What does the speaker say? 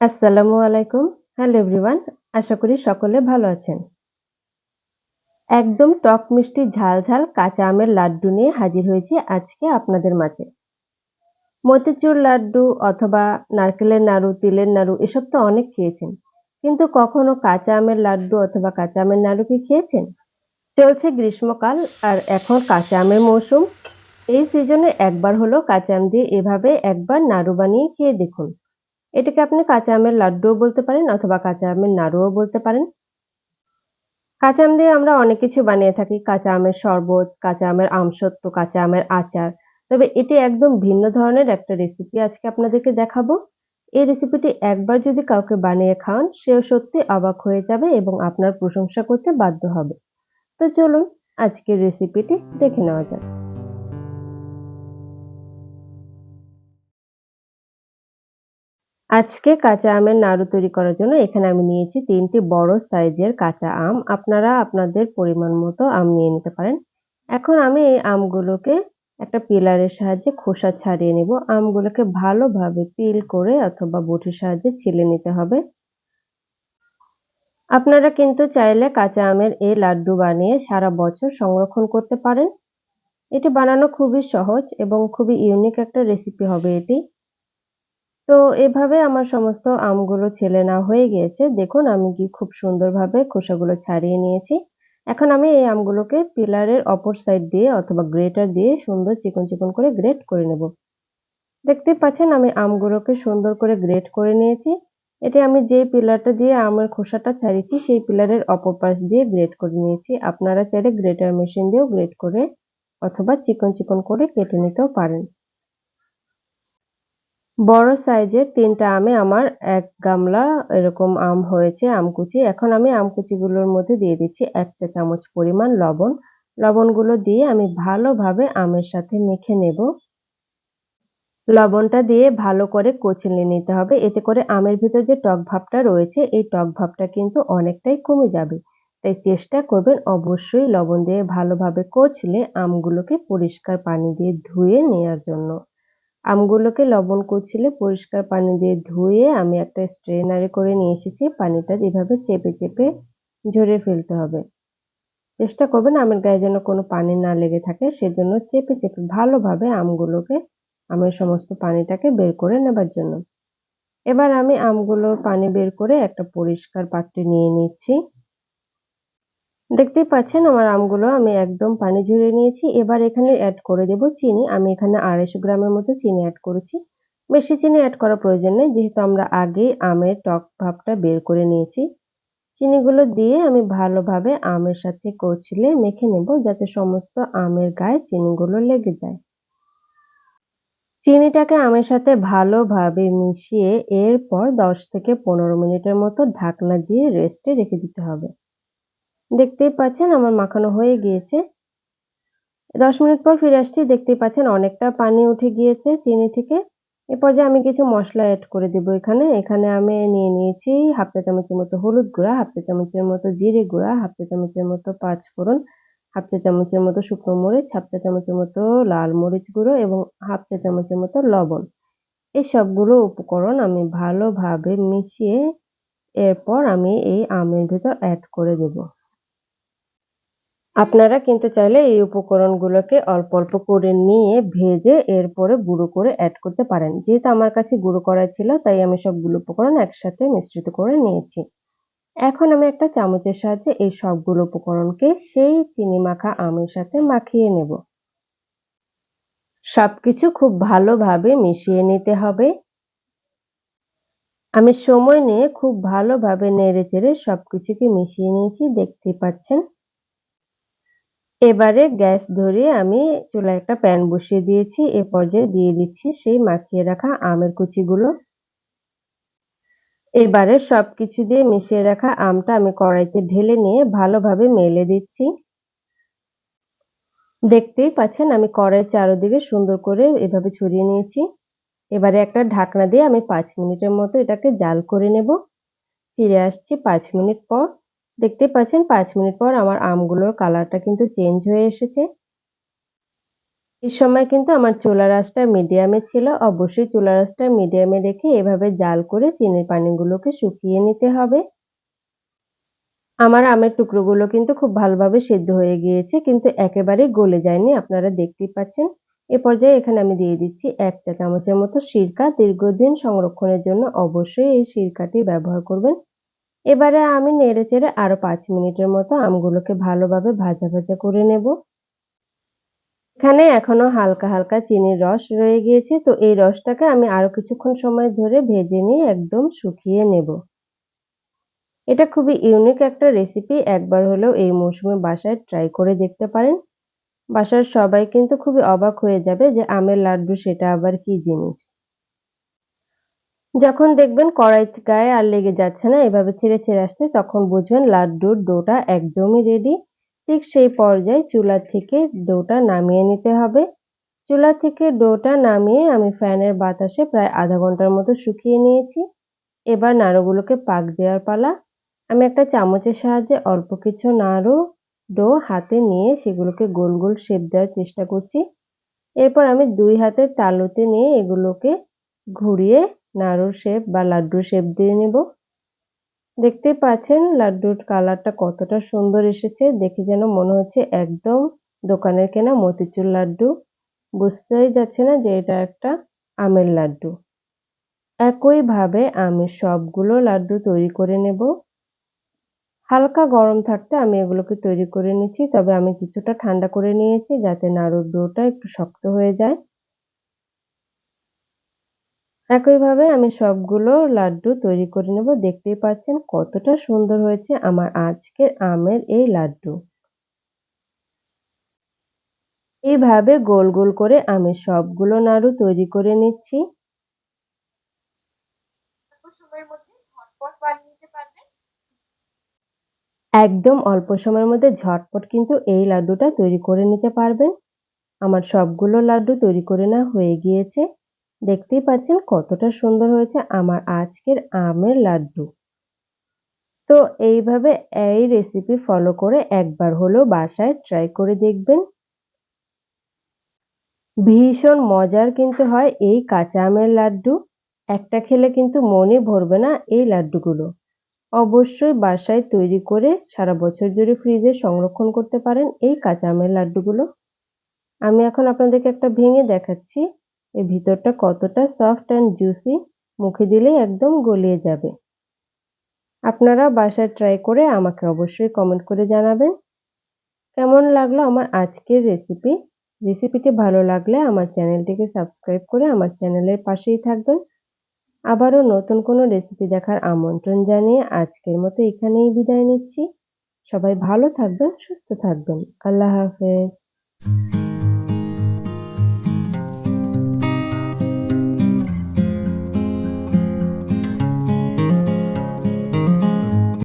আসসালামু আলাইকুম। Hello everyone. আশা করি সকলে ভালো আছেন। একদম টক মিষ্টি ঝাল, ঝাল কাঁচা আমের লাড্ডু নিয়ে হাজির হয়েছি আজকে আপনাদের মাঝে। মতিচুর লাড্ডু অথবা নারকেলের নাড়ু, তিলের নাড়ু এসব তো অনেক খেয়েছেন। কিন্তু কখনো কাঁচা আমের লাড্ডু অথবা কাঁচা আমের নাড়ু কি খেয়েছেন? চলছে গ্রীষ্মকাল আর এখন কাঁচা আমের মৌসুম। এই সিজনে একবার হলেও কাঁচা আম দিয়ে এভাবে একবার নাড়ু বানিয়ে খেয়ে দেখুন। এটাকে আপনি কাঁচা আমের লাড্ডুও বলতে পারেন অথবা কাঁচা আমের নাড়ুও বলতে পারেন। কাঁচা আম দিয়ে আমরা অনেক কিছু বানিয়ে থাকি। কাঁচা আমের শরবত, কাঁচা আমের আমসত্ত্ব, কাঁচা আমের আচার। তবে এটি একদম ভিন্ন ধরনের একটা রেসিপি আজকে আপনাদেরকে দেখাবো। এই রেসিপিটি একবার যদি কাউকে বানিয়ে খাওয়ান সেও সত্যি অবাক হয়ে যাবে এবং আপনার প্রশংসা করতে বাধ্য হবে। তো চলুন আজকের রেসিপিটি দেখে নেওয়া যাক। আজকে কাঁচা আমের নাড়ু তৈরি করার জন্য এখানে আমি নিয়েছি তিনটি বড় সাইজের কাঁচা আম। আপনারা আপনাদের পরিমাণ মতো আম নিয়ে নিতে পারেন। এখন আমি এই আমগুলোকে একটা পিলারের সাহায্যে খোসা ছাড়িয়ে নেব। আমগুলোকে ভালোভাবে পিল করে অথবা বটির সাহায্যে ছিলে নিতে হবে। আপনারা কিন্তু চাইলে কাঁচা আমের এই লাড্ডু বানিয়ে সারা বছর সংরক্ষণ করতে পারেন। এটি বানানো খুবই সহজ এবং খুবই ইউনিক একটা রেসিপি হবে এটি। তো এভাবে আমার সমস্ত আমগুলো ছেলে না হয়ে গিয়েছে। দেখুন আমি কি খুব সুন্দরভাবে খোসাগুলো ছাড়িয়ে নিয়েছি। এখন আমি এই আমগুলোকে পিলারের অপর সাইড দিয়ে অথবা গ্রেটার দিয়ে সুন্দর চিকন, চিকন করে গ্রেট করে নেব। দেখতে পাচ্ছেন আমি আমগুলোকে সুন্দর করে গ্রেট করে নিয়েছি। এটা আমি যে পিলারটা দিয়ে আমের খোসাটা ছাড়িয়েছি সেই পিলারের অপর পাশ দিয়ে গ্রেট করে নিয়েছি। আপনারা চাইলে গ্রেটার মেশিন দিয়েও গ্রেট করে অথবা চিকন, চিকন করে কেটে নিতেও পারেন। বড় সাইজের তিনটা আমে আমার এক গামলা এরকম আম হয়েছে আমকুচি। এখন আমি আমকুচিগুলোর মধ্যে দিয়ে দিচ্ছি এক চা চামচ পরিমাণ লবণ। লবণগুলো দিয়ে আমি ভালোভাবে আমের সাথে মেখে নেব। লবণটা দিয়ে ভালো করে কচলে নিতে হবে। এতে করে আমের ভিতর যে টক ভাবটা রয়েছে, এই টক ভাবটা কিন্তু অনেকটাই কমে যাবে। তাই চেষ্টা করবেন অবশ্যই লবণ দিয়ে ভালোভাবে কচলে আমগুলোকে পরিষ্কার পানি দিয়ে ধুয়ে নেওয়ার জন্য। আমগুলোকে লবণ কুচিলে পরিষ্কার পানি দিয়ে ধুয়ে আমি একটা স্ট্রেনারে করে নিয়ে এসেছি। পানিটা এভাবে চেপে চেপে ঝরিয়ে ফেলতে হবে। চেষ্টা করবেন আমের গায়ে যেন কোনো পানি না লেগে থাকে, সেজন্য চেপে চেপে ভালোভাবে আমগুলোকে, আমের সমস্ত পানিটাকে বের করে নেবার জন্য। এবার আমি আমগুলোর পানি বের করে একটা পরিষ্কার পাত্রে নিয়ে নিচ্ছি। দেখতেই পাচ্ছেন আমার আমগুলো আমি একদম পানি ঝরিয়ে নিয়েছি। এবার এখানে অ্যাড করে দেব চিনি। আমি এখানে আড়াইশো গ্রামের মতো চিনি অ্যাড করেছি। বেশি চিনি অ্যাড করার প্রয়োজন নেই, যেহেতু আমরা আগেই আমের টক ভাবটা বের করে নিয়েছি। চিনিগুলো দিয়ে আমি ভালোভাবে আমের সাথে কচলে মেখে নেব, যাতে সমস্ত আমের গায়ে চিনিগুলো লেগে যায়। চিনিটাকে আমের সাথে ভালোভাবে মিশিয়ে এরপর দশ থেকে পনেরো মিনিটের মতো ঢাকনা দিয়ে রেস্টে রেখে দিতে হবে। দেখতেই পাচ্ছেন আমার মাখানো হয়ে গিয়েছে। দশ মিনিট পর ফিরে আসছি, দেখতেই পাচ্ছেন অনেকটা পানি উঠে গিয়েছে চিনি থেকে। এ পর্যায়ে আমি কিছু মশলা অ্যাড করে দেব এখানে। এখানে আমি নিয়ে নিয়েছি হাফ চা চামচের মতো হলুদ গুঁড়া, হাফ চা চামচের মতো জিরে গুঁড়া, হাফ চা চামচের মতো পাঁচ ফোড়ন, হাফ চা চামচের মতো শুকনো মরিচ, হাফ চা চামচের মতো লাল মরিচ গুঁড়ো এবং হাফ চা চামচের মতো লবণ। এই সবগুলো উপকরণ আমি ভালোভাবে মিশিয়ে এরপর আমি এই আমের ভিতর অ্যাড করে দেবো। আপনারা কিন্তু চাইলে এই উপকরণগুলোকে অল্প অল্প করে নিয়ে ভেজে এরপরে গুঁড়ো করে অ্যাড করতে পারেন। যেহেতু আমার কাছে গুঁড়ো করা ছিল, তাই আমি সবগুলো উপকরণ একসাথে মিশ্রিত করে নিয়েছি। এখন আমি একটা চামচের সাহায্যে এই সবগুলো উপকরণকে সেই চিনি মাখা আমের সাথে মাখিয়ে নেব। সবকিছু খুব ভালোভাবে মিশিয়ে নিতে হবে। আমি সময় নিয়ে খুব ভালোভাবে নেড়ে চেড়ে সবকিছুকে মিশিয়ে নিয়েছি, দেখতে পাচ্ছেন? এবারে গ্যাস ধরিয়ে আমি চুলায় একটা প্যান বসিয়ে দিয়েছি। এ পর্যায়ে দিয়ে দিচ্ছি সেই মাখিয়ে রাখা আমের কুচিগুলো। এবারে সব কিছু দিয়ে মিশিয়ে রাখা আমটা আমি কড়াইতে ঢেলে নিয়ে ভালোভাবে মেলে দিচ্ছি। দেখতেই পাচ্ছেন আমি কড়াই চারোদিকে সুন্দর করে এভাবে ছড়িয়ে নিয়েছি। এবারে একটা ঢাকনা দিয়ে আমি পাঁচ মিনিটের মতো এটাকে জাল করে নেব। ফিরে আসছি পাঁচ মিনিট পর। দেখতে পাচ্ছেন পাঁচ মিনিট পর আমার আমগুলোর কালারটা কিন্তু চেঞ্জ হয়ে এসেছে এই সময় কিন্তু আমার চুলার আঁচটা মিডিয়ামে ছিল। অবশ্যই চুলার আঁচটা মিডিয়ামে রেখে এভাবে জাল করে চিনির পানিগুলোকে শুকিয়ে নিতে হবে। আমার আমের টুকরোগুলো কিন্তু খুব ভালোভাবে সেদ্ধ হয়ে গিয়েছে, কিন্তু একেবারেই গলে যায়নি, আপনারা দেখতেই পাচ্ছেন। এ পর্যায়ে এখানে আমি দিয়ে দিচ্ছি ১ চা চামচের মতো সিরকা। দীর্ঘদিন সংরক্ষণের জন্য অবশ্যই এই সিরকাটি ব্যবহার করবেন। এবারে আমি নেড়েচেড়ে আরও পাঁচ মিনিটের মতো আমগুলোকে ভালোভাবে ভাজা, ভাজা করে নেব। এখানে এখনও হালকা, হালকা চিনির রস রয়ে গিয়েছে তো এই রসটাকে আমি আরও কিছুক্ষণ সময় ধরে ভেজে নিয়ে একদম শুকিয়ে নেব। এটা খুবই ইউনিক একটা রেসিপি একবার হলেও এই মৌসুমে বাসায় ট্রাই করে দেখতে পারেন। বাসার সবাই কিন্তু খুবই অবাক হয়ে যাবে যে আমের লাড্ডু সেটা আবার কি জিনিস। যখন দেখবেন কড়াই গায়ে আর লেগে যাচ্ছে না এভাবে ছেড়ে, ছেড়ে আসছে তখন বুঝবেন লাড্ডুর ডোটা একদমই রেডি। ঠিক সেই পর্যায়ে চুলা থেকে ডোটা নামিয়ে নিতে হবে। চুলা থেকে ডোটা নামিয়ে আমি ফ্যানের বাতাসে প্রায় আধা ঘণ্টার মতো শুকিয়ে নিয়েছি। এবার নাড়ুগুলোকে পাক দেওয়ার পালা। আমি একটা চামচের সাহায্যে অল্প কিছু নাড়ু ডো হাতে নিয়ে সেগুলোকে গোল গোল শেপ দেওয়ার চেষ্টা করছি। এরপর আমি দুই হাতের তালুতে নিয়ে এগুলোকে ঘুরিয়ে নাড়ুর শেপ বা লাড্ডুর শেপ দিয়ে নেব। দেখতেই পাচ্ছেন লাড্ডুর কালারটা কতটা সুন্দর এসেছে। দেখে যেন মনে হচ্ছে একদম দোকানের কেনা মতিচুর লাড্ডু। বুঝতেই যাচ্ছে না যে এটা একটা আমের লাড্ডু। একইভাবে আমি সবগুলো লাড্ডু তৈরি করে নেব। হালকা গরম থাকতে আমি এগুলোকে তৈরি করে নিচ্ছি, তবে আমি কিছুটা ঠান্ডা করে নিয়েছি যাতে নাড়ুর ডোটা একটু শক্ত হয়ে যায়। একইভাবে আমি সবগুলো লাড্ডু তৈরি করে নেব। দেখতেই পাচ্ছেন কতটা সুন্দর হয়েছে আমার আজকের আমের এই লাড্ডু। এইভাবে গোল গোল করে আমি সবগুলো নাড়ু তৈরি করে নিচ্ছি। একদম অল্প সময়ের মধ্যে ঝটপট কিন্তু এই লাড্ডুটা তৈরি করে নিতে পারবেন। আমার সবগুলো লাড্ডু তৈরি করে নেওয়া হয়ে গিয়েছে। দেখতেই পাচ্ছেন কতটা সুন্দর হয়েছে আমার আজকের আমের লাড্ডু। তো এইভাবে এই রেসিপি ফলো করে একবার হলেও বাসায় ট্রাই করে দেখবেন। ভীষণ মজার কিন্তু হয় এই কাঁচা আমের লাড্ডু। একটা খেলে কিন্তু মনে ভরবে না এই লাড্ডুগুলো। অবশ্যই বাসায় তৈরি করে সারা বছর জুড়ে ফ্রিজে সংরক্ষণ করতে পারেন এই কাঁচা আমের লাড্ডুগুলো। আমি এখন আপনাদেরকে একটা ভেঙে দেখাচ্ছি। এর ভিতরটা কতটা সফট অ্যান্ড জুসি মুখে দিলেই একদম গলিয়ে যাবে। আপনারা বাসায় ট্রাই করে আমাকে অবশ্যই কমেন্ট করে জানাবেন। কেমন লাগল আমার আজকের রেসিপি রেসিপিটি ভালো লাগলে আমার চ্যানেলটিকে সাবস্ক্রাইব করে আমার চ্যানেলের পাশেই থাকবেন। আবারও নতুন কোনো রেসিপি দেখার আমন্ত্রণ জানিয়ে আজকের মতো এখানেই বিদায় নিচ্ছি। সবাই ভালো থাকবেন, সুস্থ থাকবেন। আল্লাহ হাফেজ।